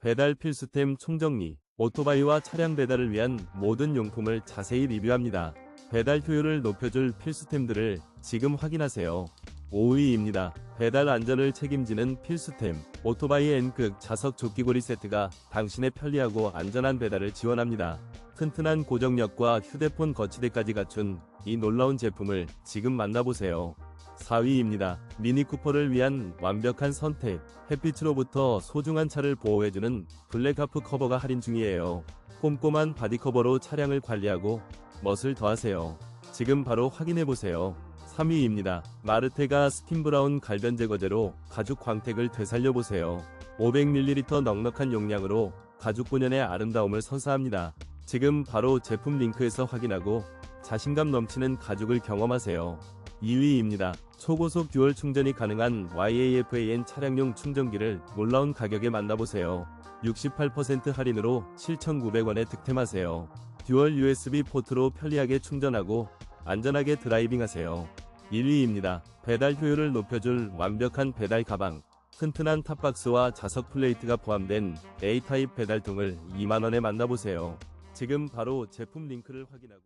배달 필수템 총정리, 오토바이와 차량 배달을 위한 모든 용품을 자세히 리뷰합니다. 배달 효율을 높여줄 필수템들을 지금 확인하세요. 5위입니다. 배달 안전을 책임지는 필수템. 오토바이 N극 자석 조끼고리 세트가 당신의 편리하고 안전한 배달을 지원합니다. 튼튼한 고정력과 휴대폰 거치대까지 갖춘 이 놀라운 제품을 지금 만나보세요. 4위입니다. 미니 쿠퍼를 위한 완벽한 선택. 햇빛으로부터 소중한 차를 보호해주는 블랙하프 커버가 할인 중이에요. 꼼꼼한 바디 커버로 차량을 관리하고 멋을 더하세요. 지금 바로 확인해보세요. 3위입니다. 마르테가 스킨 브라운 갈변 제거제로 가죽 광택을 되살려보세요. 500ml 넉넉한 용량으로 가죽 본연의 아름다움을 선사합니다. 지금 바로 제품 링크에서 확인하고 자신감 넘치는 가죽을 경험하세요. 2위입니다. 초고속 듀얼 충전이 가능한 YAFAN 차량용 충전기를 놀라운 가격에 만나보세요. 68% 할인으로 7,900원에 득템하세요. 듀얼 USB 포트로 편리하게 충전하고 안전하게 드라이빙하세요. 1위입니다. 배달 효율을 높여줄 완벽한 배달 가방. 튼튼한 탑박스와 자석 플레이트가 포함된 A타입 배달통을 2만원에 만나보세요. 지금 바로 제품 링크를 확인하고